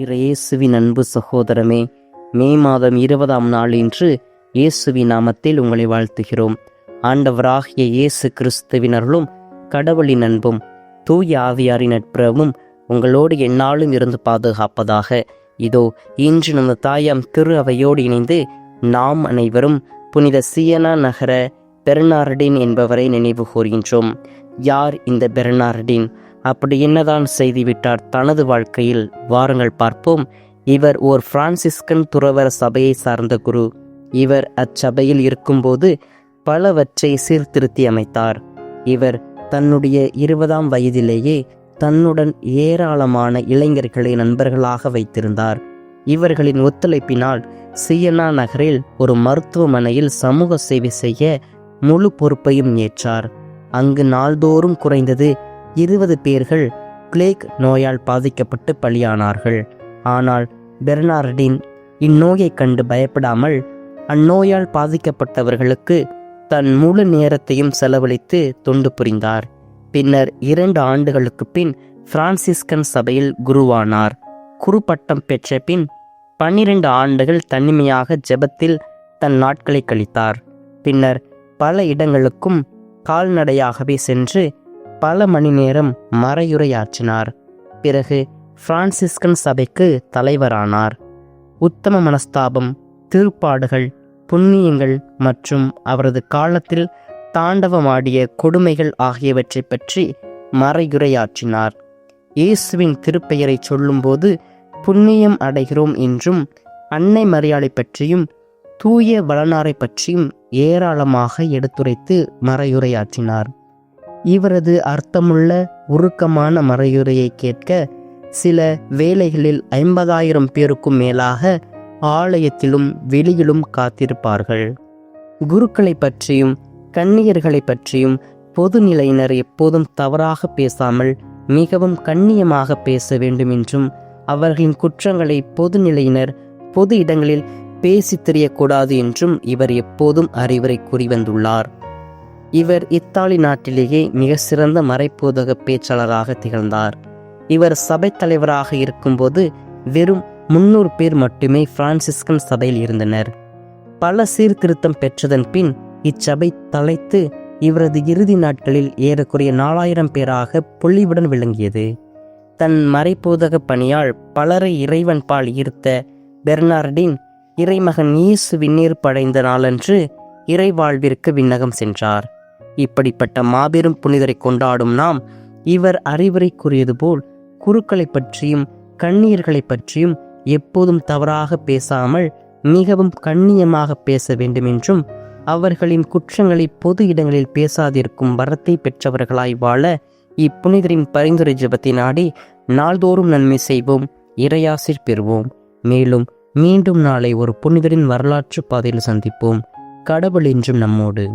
இறையேசுவின் அன்பு சகோதரமே மே மாதம் இருபதாம் நாள் இன்று இயேசுவின் நாமத்தில் உங்களை வாழ்த்துகிறோம். ஆண்டவராகிய இயேசு கிறிஸ்துவினர்களும் கடவுளின் அன்பும் தூய ஆவியாரின் நட்புறவும் உங்களோடு எந்நாளும் இருந்து பாதுகாப்பதாக. இதோ இன்று நமது தாயாம் திரு அவையோடு இணைந்து நாம் அனைவரும் புனித சியனா நகர பெர்னார்டின் என்பவரை நினைவு கூறுகின்றோம் யார் இந்த பெர்னார்டின்? அப்படி என்னதான் செய்துவிட்டார் தனது வாழ்க்கையில்? வாருங்கள் பார்ப்போம். இவர் ஓர் பிரான்சிஸ்கன் துறவர சபையை சார்ந்த குரு. இவர் அச்சபையில் இருக்கும்போது பலவற்றை சீர்திருத்தி அமைத்தார். இவர் தன்னுடைய இருபதாம் வயதிலேயே தன்னுடன் ஏராளமான இளைஞர்களை நண்பர்களாக வைத்திருந்தார். இவர்களின் ஒத்துழைப்பினால் சியனா நகரில் ஒரு மருத்துவமனையில் சமூக சேவை செய்ய முழு பொறுப்பையும் ஏற்றார். அங்கு நாள்தோறும் குறைந்தது இருபது பேர்கள் கிளேக் நோயால் பாதிக்கப்பட்டு பலியானார்கள். ஆனால் பெர்னார்டின் இந்நோயைக் கண்டு பயப்படாமல் அந்நோயால் பாதிக்கப்பட்டவர்களுக்கு தன் முழு நேரத்தையும் செலவழித்து தொண்டு புரிந்தார். பின்னர் இரண்டு ஆண்டுகளுக்கு பின் பிரான்சிஸ்கன் சபையில் குருவானார். குருப்பட்டம் பெற்ற பின் பன்னிரண்டு ஆண்டுகள் தனிமையாக ஜெபத்தில் தன் நாட்களை கழித்தார். பின்னர் பல இடங்களுக்கும் கால்நடையாகவே சென்று பல மணி நேரம் மறையுரையாற்றினார். பிறகு பிரான்சிஸ்கன் சபைக்கு தலைவரானார். உத்தம மனஸ்தாபம் திருப்பாடுகள் புண்ணியங்கள் மற்றும் அவரது காலத்தில் தாண்டவமாடிய கொடுமைகள் ஆகியவற்றை பற்றி மறையுரையாற்றினார். இயேசுவின் திருப்பெயரை சொல்லும்போது புண்ணியம் அடைகிறோம் என்றும் அன்னை மரியாதை பற்றியும் தூய வளனாரை பற்றியும் ஏராளமாக எடுத்துரைத்து மறையுரையாற்றினார். இவரது அர்த்தமுள்ள உருக்கமான மறையுரையை கேட்க சில வேளைகளில் ஐம்பதாயிரம் பேருக்கும் மேலாக ஆலயத்திலும் வெளியிலும் காத்திருப்பார்கள். குருக்களை பற்றியும் கன்னியர்களை பற்றியும் பொதுநிலையினர் எப்போதும் தவறாக பேசாமல் மிகவும் கண்ணியமாக பேச வேண்டும் என்றும் அவர்களின் குற்றங்களை பொதுநிலையினர் பொது இடங்களில் பேசித் தெரியக்கூடாது என்றும் இவர் எப்போதும் அறிவுரை கூறி வந்துள்ளார். இவர் இத்தாலி நாட்டிலேயே மிக சிறந்த மறைப்போதக பேச்சாளராக திகழ்ந்தார். இவர் சபை தலைவராக இருக்கும்போது வெறும் முன்னூறு பேர் மட்டுமே பிரான்சிஸ்கன் சபையில் இருந்தனர். பல சீர்திருத்தம் பெற்றதன் பின் இச்சபை தலைத்து இவரது இறுதி நாட்களில் ஏறக்குறைய நாலாயிரம் பேராக பொலிவுடன் விளங்கியது. தன் மறைப்போதக பணியால் பலரை இறைவன் பால் ஈர்த்த பெர்னார்டின் இறைமகன் இயேசு விண்ணீர் படைந்த நாளன்று இறைவாழ்விற்கு விண்ணகம் சென்றார். இப்படிப்பட்ட மாபெரும் புனிதரை கொண்டாடும் நாம் இவர் அறிவுரைக்குரியது போல் குருக்களை பற்றியும் கண்ணியர்களை பற்றியும் எப்போதும் தவறாக பேசாமல் மிகவும் கண்ணியமாக பேச வேண்டும் என்றும் அவர்களின் குற்றங்களை பொது இடங்களில் பேசாதிருக்கும் வரத்தை பெற்றவர்களாய் வாழ இப்புனிதரின் பரிந்துரை ஜபத்தை நாடி நாள்தோறும் நன்மை செய்வோம் இறையாசிர் பெறுவோம். மேலும் மீண்டும் நாளை ஒரு புனிதரின் வரலாற்று பாதையில் சந்திப்போம். கடவுள் என்றும் நம்மோடு.